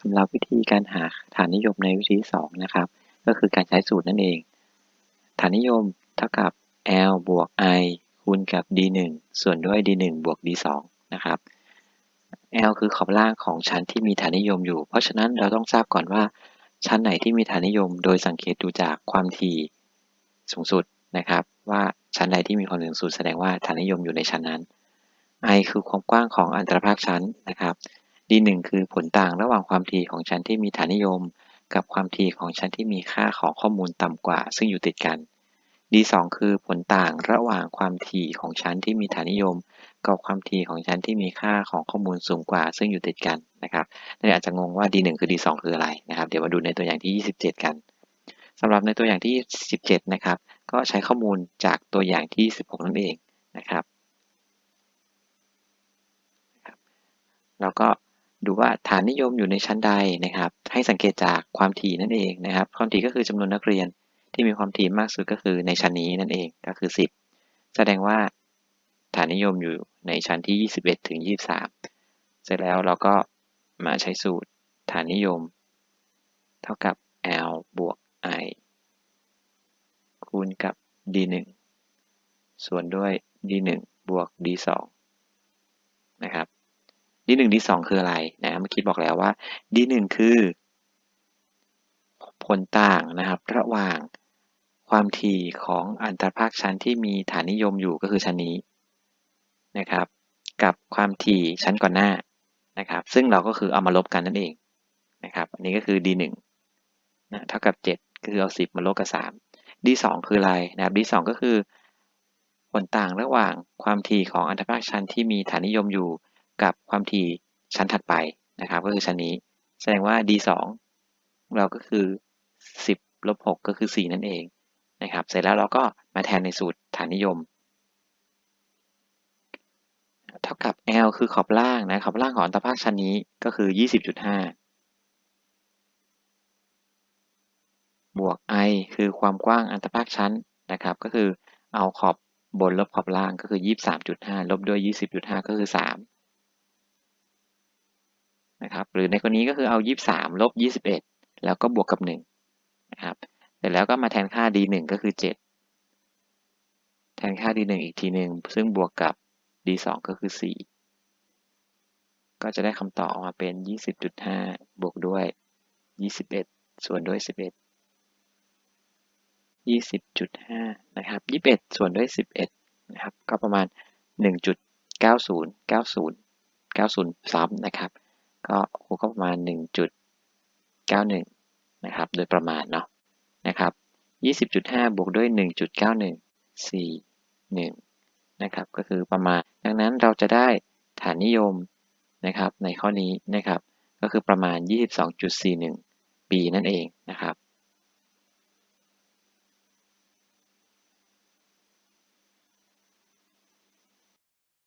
สำหรับวิธีการหาฐานนิยมในวิธีที่สองนะครับ ก็คือการใช้สูตรนั่นเอง ฐานนิยมเท่ากับ l บวก i คูณกับ d 1 ส่วนด้วย d 1 บวก d 2 นะครับ l คือขอบล่างของชั้นที่มีฐานนิยมอยู่ เพราะฉะนั้นเราต้องทราบก่อนว่า ชั้นไหนที่มีฐานนิยม โดยสังเกตดูจากความถี่สูงสุดนะครับ ว่าชั้นใดที่มีความสูงสุดแสดงว่าฐานนิยมอยู่ในชั้นนั้น i คือความกว้างของอันตรภาคชั้นนะครับ d 1 คือผลต่างระหว่างความถี่ของชั้นที่มีฐานนิยม กับความถี่ของชั้นที่มีค่าของข้อมูลต่ำกว่า ซึ่งอยู่ติดกัน d 2 คือผลต่างระหว่างความถี่ของชั้นที่มีฐานนิยม กับความถี่ของชั้นที่มีค่าของข้อมูลสูงกว่า ซึ่งอยู่ติดกันนะครับนี่อาจจะงงว่า d 1 คือ d 2 คืออะไรนะครับเดี๋ยวมาดูในตัวอย่างที่ 27 กันสำหรับในตัวอย่างที่ 17 นะครับ ก็ใช้ข้อมูลจากตัวอย่างที่ 16 นั่นเองนะครับ แล้วก็ ดูว่าฐานนิยมอยู่ในชั้นใดนะครับ ให้สังเกตจากความถี่นั่นเองนะครับ ความถี่ก็คือจำนวนนักเรียนที่มีความถี่มากสุดก็คือในชั้นนี้นั่นเองก็คือ 10 แสดงว่าฐานนิยมอยู่ในชั้นที่ 21 ถึง 23 เสร็จแล้วเราก็มาใช้สูตรฐานนิยม เท่ากับ l บวก i คูณกับ d 1 ส่วนด้วย d 1 บวก d 2 นะครับ d 1 d 2คืออะไรนะเมื่อกี้บอกแล้วว่า d 1คือ ผลต่างนะครับ ระหว่างความถี่ของอันตรภาคชั้นที่มีฐานนิยมอยู่ก็คือชั้นนี้นะครับ กับความถี่ชั้นก่อนหน้านะครับ ซึ่งเราก็คือเอามาลบกันนั่นเองนะครับ อันนี้ก็คือ d 1นะเท่ากับ 7 คือเอา 10 มาลบกับ 3 d 2คืออะไรนะครับ d 2ก็คือ ผลต่างระหว่างความถี่ของอันตรภาคชั้นที่มีฐานนิยมอยู่ กับความถี่ชั้นถัดไปนะครับ ก็คือชั้นนี้ แสดงว่า d 2 เราก็คือ 10ลบ6ก็คือ 4 นั่นเองนะครับ เสร็จแล้วเราก็มาแทนในสูตรฐานนิยม เท่ากับ L คือขอบล่างนะขอบล่างของอัตราภาคชั้นนี้ก็คือ 20.5 บวก i คือความกว้างอัตราภาคชั้นนะครับ ก็คือเอาขอบบนลบขอบล่างก็คือ 23.5 ลบด้วย 20.5 ก็คือ 3 นะครับหรือในกรณีก็คือเอา 23 ลบ 21 แล้วก็บวกกับ1นะครับเสร็จแล้วก็มาแทนค่า d 1 ก็คือ 7 แทนค่า d 1 อีกทีหนึ่งซึ่งบวกกับ d 2 ก็คือ 4 ก็จะได้คำตอบออกมาเป็น 20.5 บวกด้วย 21 ส่วนด้วย 11 20.5 นะครับ 21 ส่วนด้วย 11 นะครับ ก็ประมาณ 1.90 90 90 ซ้ำนะครับ ก็ก็ประมาณ 1.91 นะครับ โดยประมาณเนาะนะครับ 20.5 บวกด้วย 1.91 41 นะครับ ก็คือประมาณ ดังนั้นเราจะได้ฐานนิยมนะครับในข้อนี้นะครับ ก็คือประมาณ 22.41 ปีนั่นเองนะครับ